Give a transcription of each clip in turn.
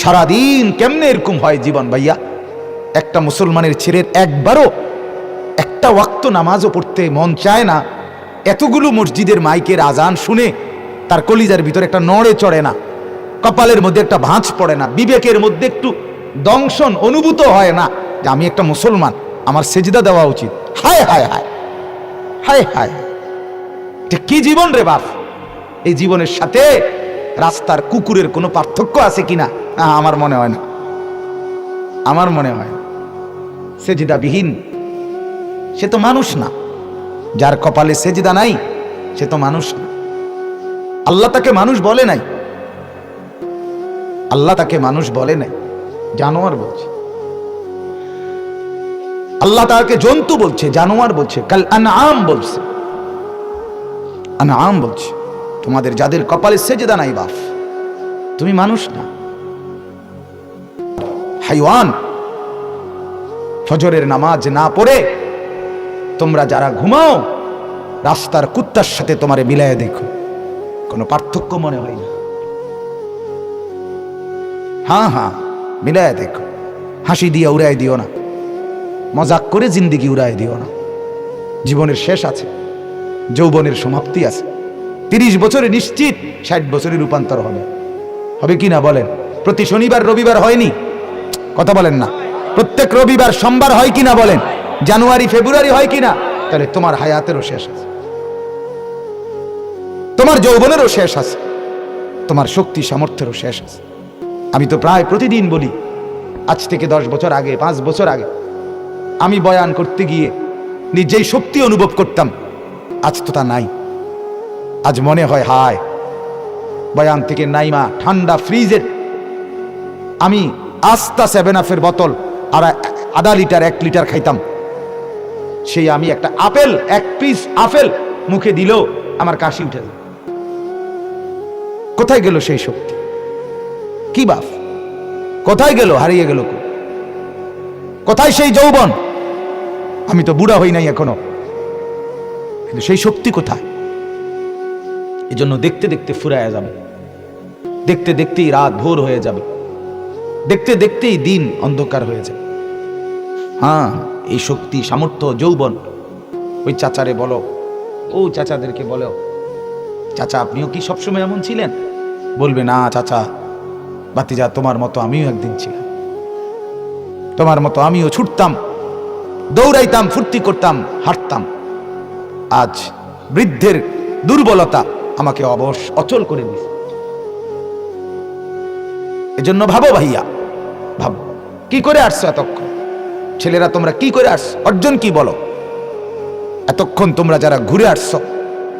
সারাদিন কেমনে এরকম হয় জীবন, ভাইয়া? একটা মুসলমানের ছেলের একবারও একটা ওয়াক্ত নামাজও পড়তে মন চায় না। এতগুলো মসজিদের মাইকের আজান শুনে তার কলিজার ভিতরে একটা নড়ে চড়ে না। কপালের মধ্যে একটা ভাঁজ পড়ে না। বিবেকের মধ্যে একটু দংশন অনুভূত হয় না যে আমি একটা মুসলমান, আমার সেজদা দেওয়া উচিত। হায় হায় হায় হায় হায় কি জীবন রে বাপ? এই জীবনের সাথে রাস্তার কুকুরের কোনো পার্থক্য আছে কিনা? আমার মনে হয় না। আমার মনে হয়। সেজদাবিহীন সে তো মানুষ না। যার কপালে সেজিদা নাই, সে তো মানুষ না। আল্লাহ তাকে মানুষ বলে নাই। আল্লাহ তাকে মানুষ বলে নাই। জানোয়ার বলছে। আল্লাহ তাকে জন্তু বলছে, জানোয়ার বলছে। কাল আনআম বলছে। আনআম বলছে, তোমাদের যাদের কপালে সেজেদা নাই বাপ, তুমি মানুষ না। হাইওয়ান। ফজরের নামাজ না পড়ে তোমরা যারা ঘুমাও, রাস্তার কুত্তার সাথে তোমারে মিলায় দেখো। কোনো পার্থক্য মনে হয় না। হ্যাঁ হ্যাঁ মিলায় দেখো। হাসি দিয়ে উড়াই দিও না। মজাক করে জিন্দিগি উড়াই দিও না। জীবনের শেষ আছে, যৌবনের সমাপ্তি আছে। তিরিশ বছরে নিশ্চিত, ষাট বছরে রূপান্তর হবে। হবে কি না বলেন? প্রতি শনিবার, রবিবার হয়নি। কথা বলেন না। প্রত্যেক রবিবার সোমবার হয় কিনা বলেন? জানুয়ারি, ফেব্রুয়ারি হয় কিনা? তাহলে তোমার হায়াতেরও শেষ আছে। তোমার যৌবনেরও শেষ আছে। তোমার শক্তি, সামর্থ্যেরও শেষ আছে। আমি তো প্রায় প্রতিদিন বলি, আজ থেকে দশ বছর আগে, পাঁচ বছর আগে, আমি বয়ান করতে গিয়ে নিজেই শক্তি অনুভব করতাম। আজ তো তা নাই। আজ মনে হয়, হায়, বয়ান থেকে নাইমা, ঠান্ডা ফ্রিজের, আমি আস্তা সেভেন আফের বোতল আর আধা লিটার এক লিটার খাইতাম। সেই আমি একটা আপেল, এক পিস আপেল মুখে দিলেও আমার কাশি উঠে। কোথায় গেল সেই শক্তি? কি বাপ কোথায় গেল? হারিয়ে গেল কোথায় সেই যৌবন? আমি তো বুড়া হই নাই এখনও। কিন্তু সেই শক্তি কোথায়? এজন্য দেখতে দেখতে ফুরায়া যাবে। দেখতে দেখতেই রাত ভোর হয়ে যাবে। দেখতে দেখতেই দিন অন্ধকার হয়ে যায়। হ্যাঁ এই শক্তি, সামর্থ্য, যৌবন, ওই চাচারে বলো, ও চাচাদেরকে বলো, চাচা, আপনিও কি সবসময় এমন ছিলেন? বলবে, না চাচা বাতিজা তোমার মতো আমিও একদিন ছিলাম। তোমার মতো আমিও ছুটতাম, দৌড়াইতাম, ফুর্তি করতাম, হাঁটতাম। আজ বৃদ্ধের দুর্বলতা আমাকে অবশ, অচল করে দিয়েছে। এজন্য ভাবো ভাইয়া ভাবো। কি করে আসছো এতক্ষণ? ছেলেরা তোমরা কি করে আসছো? অর্জন কি বলো? এতক্ষণ তোমরা যারা ঘুরে আসছো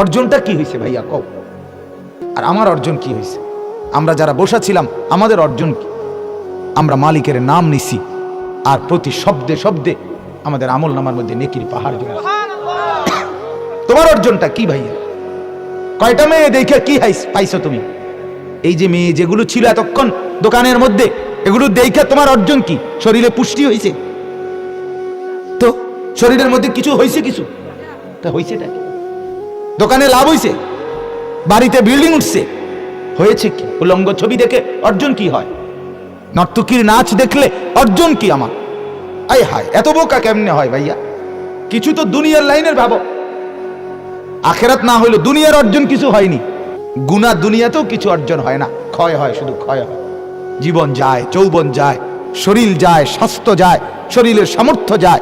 অর্জনটা কি হয়েছে ভাইয়া কও? আর আমার অর্জন কি হয়েছে? আমরা যারা বসা ছিলাম আমাদের অর্জন কি? আমরা মালিকের নাম নিছি আর প্রতি শব্দে শব্দে আমাদের আমল নামার মধ্যে নেকির পাহাড় জমে তোমার অর্জনটা কি ভাইয়া? কয়টা মেয়ে দেখে কি পাইছো তুমি? এই যে মেয়ে যেগুলো ছিল এতক্ষণ দোকানের মধ্যে, এগুলো দেখে তোমার অর্জন কি? শরীরে পুষ্টি হয়েছে তো, শরীরের মধ্যে কিছু হয়েছে কিছু? তা হয়েছেটা কি? দোকানে লাভ হয়েছে বাড়িতে বিল্ডিং উঠছে? হয়েছে কি? উলঙ্গ ছবি দেখে অর্জন কি হয়? নর্তকীর নাচ দেখলে অর্জন কি আমার? আয় হায়, এত বোকা কেমনে হয় ভাইয়া? কিছু তো দুনিয়ার লাইনের ভাবো। আখেরাত না হইল দুনিয়ার অর্জন কিছু হয়নি। গুনা দুনিয়াতেও কিছু অর্জন হয় না। ক্ষয় হয়, শুধু ক্ষয় হয়। জীবন যায়, যৌবন যায়, শরীর যায়, স্বাস্থ্য যায়, শরীরের সামর্থ্য যায়,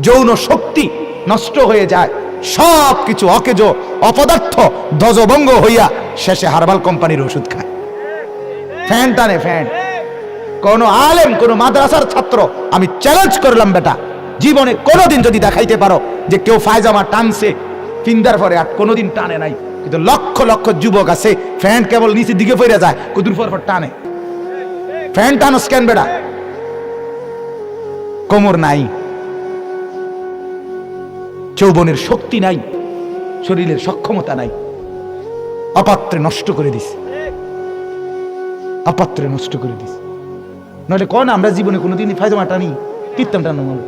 যৌন শক্তি নষ্ট হয়ে যায় সব কিছু অকেজ, অপদার্থ, ধ্বজভঙ্গ হইয়া শেষে হারবাল কোম্পানির ওষুধ খায়। ফ্যান টানে ফ্যান। কোন আলেম, কোন মাদ্রাসার ছাত্র, আমি চ্যালেঞ্জ করলাম, বেটা। জীবনে কোনোদিন যদি দেখাইতে পারো যে কেউ ফায়জামা টানছে ফিন্দার পরে আর কোনোদিন টানে নাই। কিন্তু লক্ষ লক্ষ যুবক আছে, ফ্যান কেবল নিচের দিকে ফিরে যায়, কুদুর পর টানে। ফ্যান টানো স্ক্যান বেটা কোমর নাই। যৌবনের শক্তি নাই। শরীরের সক্ষমতা নাই। অপাত্রে নষ্ট করে দিস অপাত্রে নষ্ট করে দিস নইলে কন আমরা জীবনে কোনোদিনই ফায়দামা টানি কীর্তন টানো মনে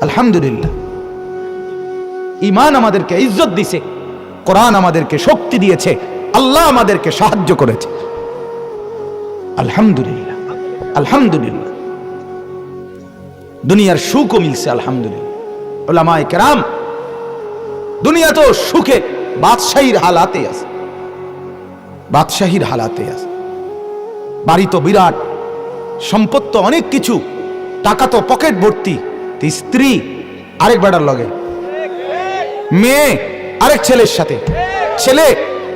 আলহামদুলিল্লাহ। ইমান আমাদেরকে ইজ্জত দিছে। কোরআন আমাদেরকে শক্তি দিয়েছে। আল্লাহ আমাদেরকে সাহায্য করেছে। আলহামদুলিল্লাহ আলহামদুলিল্লাহ। দুনিয়ার সুখও মিলছে, আলহামদুলিল্লাহ। ওলামায়ে কেরাম, দুনিয়া তো সুখে, বাদশাহীর হালাতে আছে। বাদশাহীর হালাতে আছে। বাড়ি তো বিরাট, সম্পদ তো অনেক কিছু, টাকা তো পকেট ভর্তি স্ত্রী আরেক বেড়ার লগে। মেয়ে আরেক ছেলের সাথে, ছেলে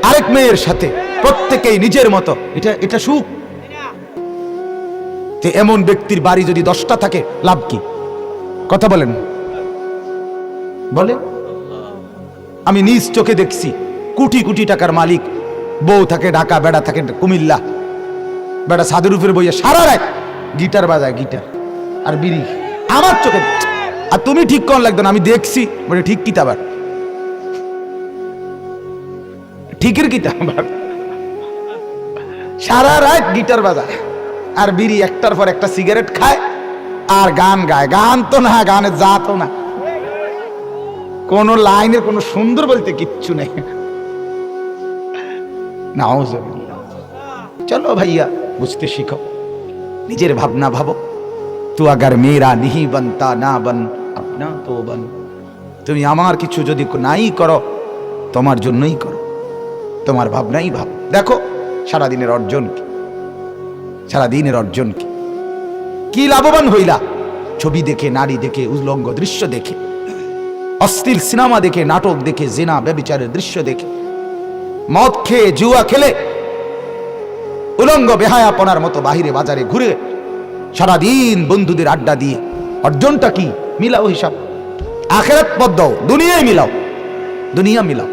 আরেক মেয়ের সাথে, প্রত্যেকেই নিজের মতো। এটা এটা সুখ। যে এমন ব্যক্তির বাড়ি যদি দশটা থাকে, লাভ কি? কথা বলেন। বলে আমি নিজ চোখে দেখছি, কোটি কোটি টাকার মালিক, বউ থাকে ঢাকা, বেড়া থাকে কুমিল্লা। বেড়া সাদের উপরে বইয়া সারা রাত গিটার বাজায়, গিটার আর বিড়ি। আমার চোখে আর তুমি ঠিক কোন লাগতো না, আমি দেখছি, বলে ঠিক কিতা আবার ঠিকের কিতা আবার সারা রাত গিটার বাজায়। আর বিড়ি একটার পর একটা সিগারেট খায় আর গান গায়। গান তো না, গানের জাতও না। কোন লাইনের কোনো সুন্দর বলতে কিচ্ছু নেই। চলো ভাইয়া, বুঝতে শিখো। নিজের ভাবনা ভাবো। তু আগার মেরা নিহি বন, তা না বন, আপনা তো বন। তুমি আমার কিছু যদি নাই করো, তোমার জন্যই করো। তোমার ভাবনাই ভাব। দেখো, সারাদিনের অর্জন কি? সারাদিনের অর্জন কি? কি লাভবান হইলা? ছবি দেখে, নারী দেখে উল্লঙ্গ দৃশ্য দেখে অস্থির সিনেমা দেখে, নাটক দেখে, জেনা ব্যবিচারের দৃশ্য দেখে, মদ খেয়ে, জুয়া খেলে, উলঙ্গ বেহায়াপনার মতো বাহিরে বাজারে ঘুরে, সারাদিন বন্ধুদের আড্ডা দিয়ে, অর্জনটা কি? মিলাও হিসাব। আখেরাত পদ দাও, দুনিয়ায় মিলাও, দুনিয়া মিলাও।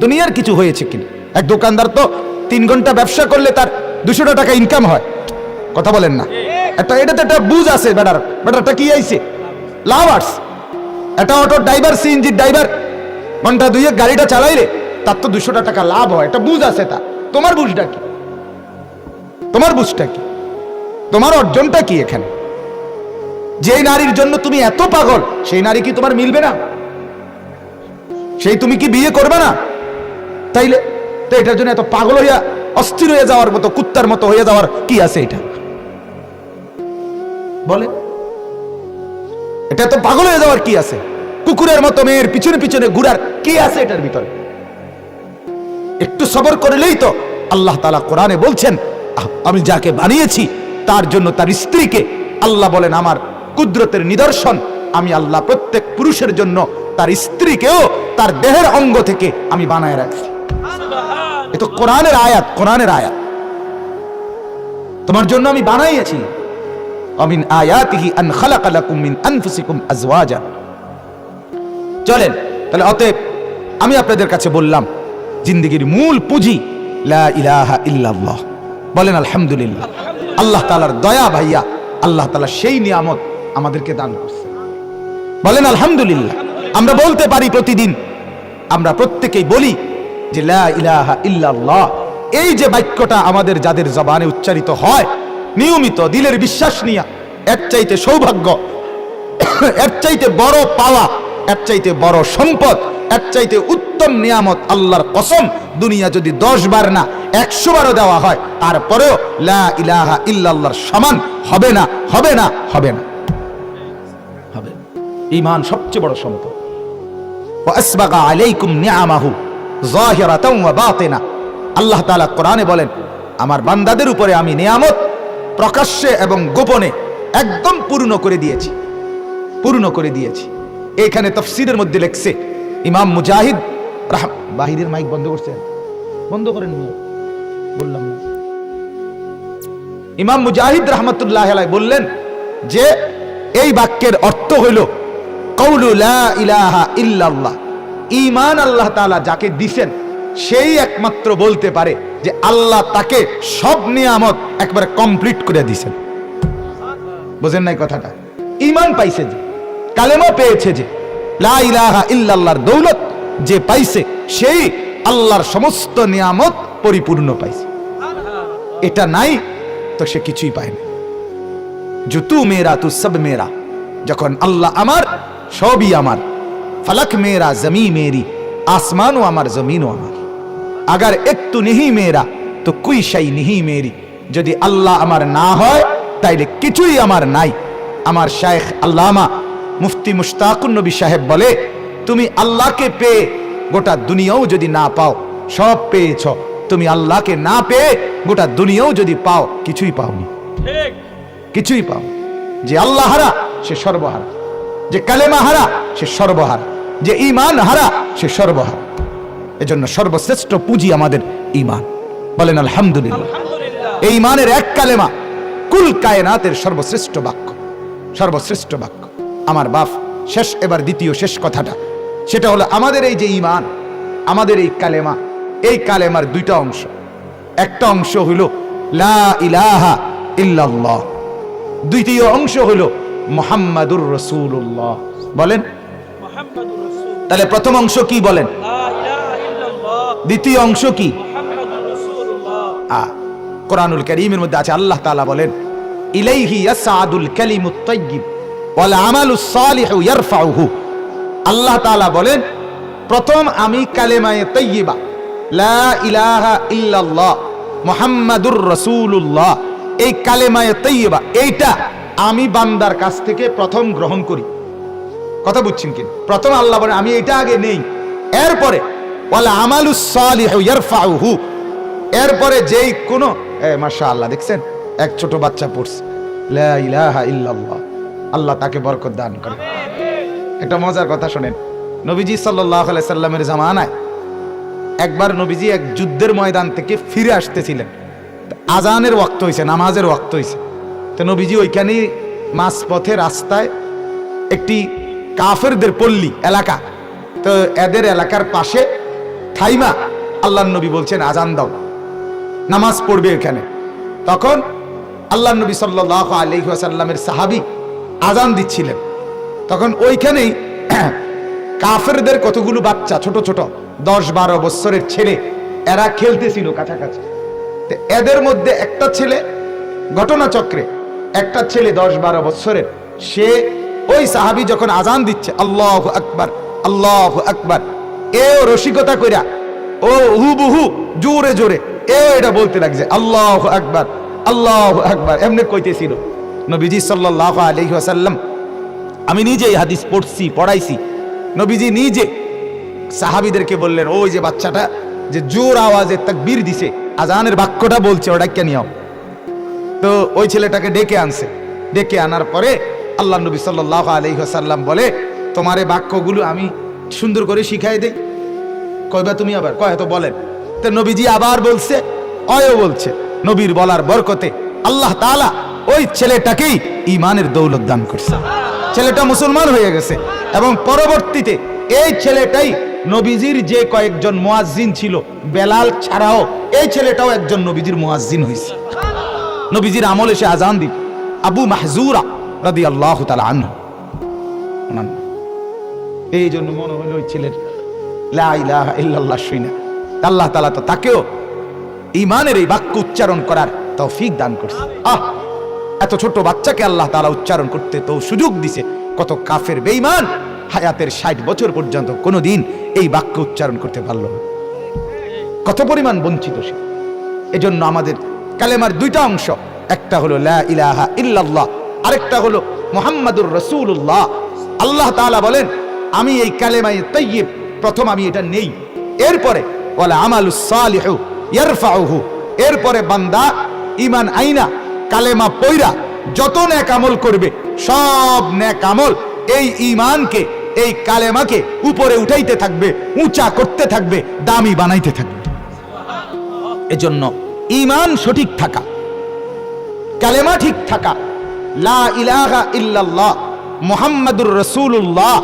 দুনিয়ার কিছু হয়েছে কিনা? এক দোকানদার তো তিন ঘণ্টা ব্যবসা করলে তার দুশোটা টাকা ইনকাম হয়। কথা বলেন না। একটা, এটাতে একটা বুঝ আছে বেটার বেটারটা কি আইছে? লাভ আর্টস। একটা অটো ড্রাইভার সিএনজির ড্রাইভার, ঘণ্টা দুইয়ে গাড়িটা চালাইলে তার তো দুশোটা টাকা লাভ হয়। এটা বুঝ আছে তা। তোমার বুঝটা কি? তোমার বুঝটা কি? তোমার অর্জনটা কি এখানে? যেই নারীর জন্য তুমি এত পাগল, সেই নারী কি তোমার মিলবে না? সেই তুমি কি বিয়ে করবে না? তাইলে, তো এটার জন্য এত পাগল হইয়া অস্থির হয়ে যাওয়ার মতো, কুত্তার মতো হয়ে যাওয়ার কি আছে এটা? বলে এটা তো পাগল হয়ে যাওয়ার কি আছে? কুকুরের মতো মেয়ের পিছনে পিছনে ঘুরার কি আছে এটার ভিতরে? একটু সবর করলেই তো আল্লাহ তালা কোরআনে বলছেন আমি যাকে বানিয়েছি, তার জন্য তার স্ত্রীকে আল্লাহ বলেন আমার কুদরতের নিদর্শন। আমি আল্লাহ প্রত্যেক পুরুষের জন্য তার স্ত্রীকেও তার দেহের অঙ্গ থেকে আমি বানায় রাখছি। এ তো কোরআনের আয়াত কোরআনের আয়াত। তোমার জন্য আমি বানাইয়েছি। অমিন আয়াতিহি আন খালাকা লাকুম মিন আনফুসিকুম আজওয়াজা। চলেন, তাহলে অতএব আমি আপনাদের কাছে বললাম, জিন্দগির মূল পুঁজি, লা ইলাহা ইল্লাল্লাহ। বলেন, আলহামদুলিল্লাহ। আল্লাহ তাআলার দয়া ভাইয়া, আল্লাহ তাআলা সেই নিয়ামত আমাদেরকে দান করছে। বলেন, আলহামদুলিল্লাহ। আমরা বলতে পারি প্রতিদিন, আমরা প্রত্যেকেই বলি যে ইলাহা ইল্লাল্লাহ, এই যে বাক্যটা আমাদের যাদের জবানে উচ্চারিত হয়, নিয়মিত দিলের বিশ্বাস নিয়ে, এর চাইতে সৌভাগ্য, এর চাইতে বড় পাওয়া, এর চাইতে বড় সম্পদ, এর চাইতে উত্তম নিয়ামত আল্লাহর কসম দুনিয়া যদি দশ বার না, একশো বারও দেওয়া হয়, তারপরেও লা ইলাহা ইল্লাল্লাহর সমান হবে না হবে না হবে না। হবে। ইমান সবচেয়ে বড় সম্পদ। আলাইকুম নিয়ামাহু। আল্লাহ তালা কোরআনে বলেন, আমার বান্দাদের উপরে আমি নিয়ামত প্রকাশ্যে এবং গোপনে একদম পূর্ণ করে দিয়েছি। পূর্ণ করে দিয়েছি। এখানে তফসিরের মধ্যে লেখছে, ইমাম মুজাহিদ রাহাম বাহিরের মাইক বন্ধ করছেন বন্ধ করেন বললাম ইমাম মুজাহিদ রহমতুল্লাহ বললেন যে, এই বাক্যের অর্থ হইল কৌলু লা ইলাহা ইল্লাল্লাহ। ইমান আল্লাহ তালা যাকে দিছেন, সেই একমাত্র বলতে পারে যে আল্লাহ তাকে সব নিয়ামত একবার কমপ্লিট করে দিছেন। বোঝেন নাই কথাটা? ইমান পাইছে যে কালেমা পেয়েছে যে লাইলাহা ইল্লাল্লাহর দৌলত যে পাইছে, সেই আল্লাহর সমস্ত নিয়ামত পরিপূর্ণ পাইছে। এটা নাই, তো সে কিছুই পায় না। তু মেয়েরা তু সব মেয়েরা, যখন আল্লাহ আমার, সবই আমার। ফলক মেরা জমি মেরি আসমানও আমার জমিনও আমার अगर एक तू नहीं मेरा तो कोई शई नहीं मेरी যদি আল্লাহ আমার না হয় তাইলে কিছুই আমার নাই আমার শায়েখ আল্লামা মুফতি মুশতাকুন নবী সাহেব বলে তুমি আল্লাহকে পেয়ে গোটা দুনিয়াও যদি না পাও সব পেয়েছ তুমি আল্লাহকে না পেয়ে গোটা দুনিয়াও যদি পাও কিছুই পাওনি কিছুই পাও যে আল্লাহ হারা সে সর্বহারা যে কালেমা হারা সে সর্বহারা। যে ইমান হারা সে সর্বহারা। এজন্য সর্বশ্রেষ্ঠ পুঁজি আমাদের ইমান বলেন আলহামদুলিল্লাহ। এই ইমানের এক কালেমা কুল কায়নাতের সর্বশ্রেষ্ঠ বাক্য। সর্বশ্রেষ্ঠ বাক্য। আমার বাপ শেষ এবার দ্বিতীয় শেষ কথাটা। সেটা হলো আমাদের এই যে ইমান আমাদের এই কালেমা এই কালেমার দুইটা অংশ। একটা অংশ হইল লা ইলাহা ইল্লাল্লাহ। দ্বিতীয় অংশ হইল মোহাম্মদুর রসুল্লাহ বলেন। তাহলে প্রথম অংশ কি বলেন? দ্বিতীয় অংশ কি? কোরআনুল কারীমের মধ্যে আছে আল্লাহ তাআলা বলেন ইলাইহি ইয়াসআদুল কালিমুত তাইয়্যিব ওয়াল আমালুস সালিহু ইয়ারফাউহু। আল্লাহ তাআলা বলেন প্রথম আমি কালেমায়ে তাইয়্যিবা লা ইলাহা ইল্লাল্লাহ মুহাম্মাদুর রাসূলুল্লাহ। এই কালেমায়ে তাইয়্যিবা এইটা আমি বান্দার কাছ থেকে প্রথম গ্রহণ করি। কথা বুঝছেন কি প্রথম আল্লাহ বলেন আমি এটা আগে নেই। এরপরে বলে আমালুস সালিহু এরপরে যেই কোন, এ, মাশাআল্লাহ, দেখছেন? এক ছোট বাচ্চা পড়ছে। ইল্লাল্লাহ। আল্লাহ তাকে বরকত দান করে। একটা মজার কথা শোনেন। নবীজি সাল্লামের জামানায় একবার নবীজি এক যুদ্ধের ময়দান থেকে ফিরে আসতেছিলেন। আজানের ওয়াক্ত হয়েছে নামাজের ওয়াক্ত হইছে। তো নবীজি ওইখানেই মাঝ পথে রাস্তায় একটি কাফেরদের পল্লী এলাকা। তো এদের এলাকার পাশে থাইমা আল্লাহ নবী বলছেন, আজান দাও, নামাজ পড়বে এখানে। তখন আল্লাহ নবী সাল্লাহ আলহিহাসাল্লামের সাহাবি আজান দিচ্ছিলেন। তখন ওইখানেই কাফেরদের কতগুলো বাচ্চা, ছোট ছোট, দশ বারো বছরের ছেলে, এরা খেলতেছিল কাছাকাছি। এদের মধ্যে একটা ছেলে, ঘটনাচক্রে একটা ছেলে দশ বারো বছরের, সে ওই সাহাবি যখন আজান দিচ্ছে, আল্লাহ আকবার আল্লাহ আকবার, এও রসিকতা কইরা, ও হুবহু জোরে জোরে, এ এটা বলতে লাগছে, আল্লাহ আকবার আল্লাহ আকবার, এমনি কইতেছিল। নবীজি সাল্লাল্লাহু আলাইহি ওয়াসাল্লাম, আমি নিজে এই হাদিস পড়ছি, পড়াইছি। নবীজি নিজে সাহাবিদেরকে বললেন, ওই যে বাচ্চাটা যে জোর আওয়াজে তাকবীর দিছে, আজানের বাক্যটা বলছে ওটা কে নিও তো ওই ছেলেটাকে ডেকে আনছে। ডেকে আনার পরে আল্লাহ নবী সাল্লাল্লাহু আলাইহি ওয়াসাল্লাম বলে, তোমার এই বাক্যগুলো আমি সুন্দর করে শিখাই দেই। কয়বা তুমি আবার? কয় তো বলেন। তো নবীজি আবার বলছে, অয়ও বলছে, নবীর বলার বরকতে আল্লাহ তাআলা ওই ছেলেটাকেই ইমানের দৌলত দান করছে। ছেলেটা মুসলমান হয়ে গেছে এবং পরবর্তীতে এই ছেলেটাই নবীজির যে কয়েকজন মুয়াজ্জিন ছিল, বেলাল ছাড়াও এই ছেলেটাও একজন নবীজির মুয়াজ্জিন হয়েছে নবীজির আমল এসে আজান দিত আবু মাহজুরা রাদি আল্লাহ তালা আনহু। এই জন্য মনে হলো ওই ছেলের লা ইলাহা ইল্লাল্লাহ আল্লাহ তালা তো তাকেও ইমানের এই বাক্য উচ্চারণ করার তৌফিক দান করছে। আহ, এত ছোট বাচ্চাকে আল্লাহ তালা উচ্চারণ করতে তো সুযোগ দিছে। কত কাফের বেঈমান হায়াতের ষাট বছর পর্যন্ত কোনোদিন এই বাক্য উচ্চারণ করতে পারল না। কত পরিমাণ বঞ্চিত সে। এজন্য আমাদের কালেমার দুইটা অংশ। একটা হলো ইলাহা ইল্লাল্লাহ, আরেকটা হলো মোহাম্মদুর রাসূলুল্লাহ। আল্লাহ তাআলা বলেন, আমি এই কালেমায়ে তাইয়্যিব, প্রথম আমি এটা নেই। এরপরে বলে ইয়ারফাউহু। এরপরে, বান্দা ইমান আইনা, কালেমা পৈরা যত নেক আমল করবে, সব নেক আমল এই ইমানকে এই কালেমাকে উপরে উঠাইতে থাকবে, উঁচা করতে থাকবে, দামি বানাইতে থাকবে। এজন্য ইমান সঠিক থাকা, কালেমা ঠিক থাকা, লা ইলাহা ইল্লাল্লাহ, মুহাম্মাদুর রাসূলুল্লাহ,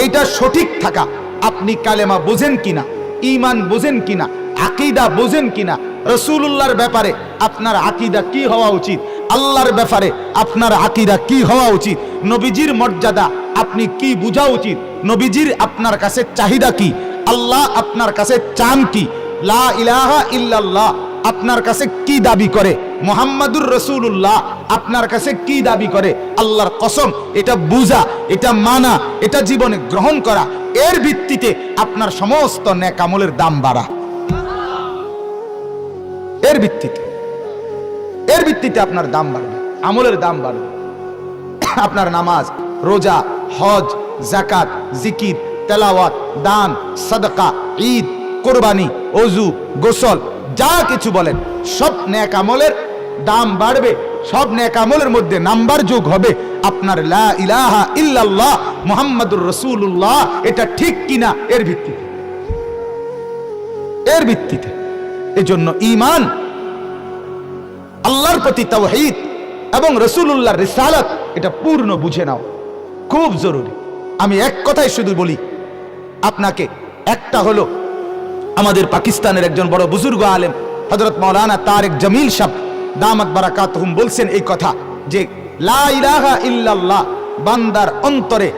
এইটা সঠিক থাকা। আপনি কালেমা বোঝেন কিনা ইমান বোঝেন কিনা, আকীদা বোঝেন কিনা রসুল্লাহর ব্যাপারে আপনার আকীদা কি হওয়া উচিত, আল্লাহর ব্যাপারে আপনার আকীদা কি হওয়া উচিত, নবীজির মর্যাদা আপনি কি বোঝা উচিত, নবীজির আপনার কাছে চাহিদা কি, আল্লাহ আপনার কাছে চান কি, লা ইলাহা ইল্লাল্লাহ আপনার কাছে কি দাবি করে? মোহাম্মদুর রসুল্লাহ আপনার কাছে কি দাবি করে? আল্লাহর কসম, এটা বুঝা, এটা মানা, এটা জীবনে গ্রহণ করা, এর ভিত্তিতে আপনার সমস্ত নেকামলের দাম বাড়া। এর ভিত্তিতে এর ভিত্তিতে আপনার দাম বাড়বে, আমলের দাম বাড়বে। আপনার নামাজ, রোজা, হজ জাকাত জিকির, তেলাওয়াত, দান, সদকা, ঈদ, কোরবানি অজু গোসল যা কিছু বলেন, সব ন্যাক আমলের দাম বাড়বে, সব ন্যাক আমলের মধ্যে নাম্বার যোগ হবে। আপনার লা ইলাহা ইল্লাল্লাহ মুহাম্মাদুর রাসূলুল্লাহ, এটা ঠিক কিনা? এর ভিত্তিতে। এর ভিত্তিতে। এজন্য ঈমান, আল্লাহর প্রতি তাওহীদ এবং রসুল্লাহর রিসালাত, এটা পূর্ণ বুঝে নাও। খুব জরুরি। আমি এক কথাই শুধু বলি, আপনাকে একটা হলো আমাদের পাকিস্তানের একজন বড় বুজুর্গ আলেম হজরত মৌলানা তারেক জামিল সাহ দামাত বারাকাত বলছেন এই কথা যে, লা বান্দার অন্তরে,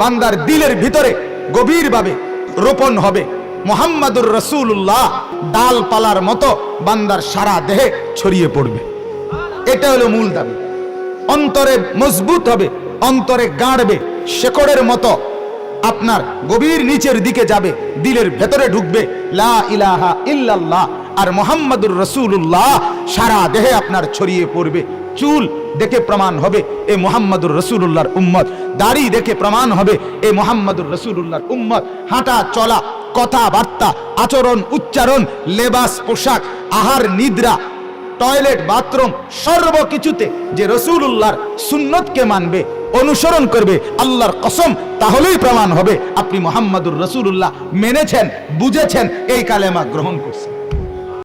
বান্দার দিলের ভিতরে গভীরভাবে রোপণ হবে। মোহাম্মদুর রসুল্লাহ ডালপালার মতো বান্দার সারা দেহে ছড়িয়ে পড়বে। এটা হলো মূল দাবি। অন্তরে মজবুত হবে, অন্তরে গাঁড়বে, শেকড়ের মতো আপনার গভীর নিচের দিকে যাবে, দিলের ভেতরে ঢুকবে, লা ইলাহা ইল্লাল্লাহ, আর মোহাম্মদুর রসুল্লাহ সারা দেহে আপনার ছড়িয়ে পড়বে, চুল দেখে প্রমাণ হবে, এ মোহাম্মদুর রসুল্লাহর উম্মত, দাড়ি দেখে প্রমাণ হবে, এ মোহাম্মদুর রসুল্লাহর উম্মত, হাঁটা, চলা, কথাবার্তা, আচরণ, উচ্চারণ, লেবাস, পোশাক, আহার, নিদ্রা, টয়লেট, বাথরুম, সর্বকিছুতে যে রসুল্লাহর সুন্নতকে মানবে অনুসরণ করবে, আল্লাহর কসম, তাহলেই প্রমাণ হবে। আপনি মোহাম্মদুর রসুল্লাহ মেনেছেন, বুঝেছেন, এই কালেমা গ্রহণ করছেন।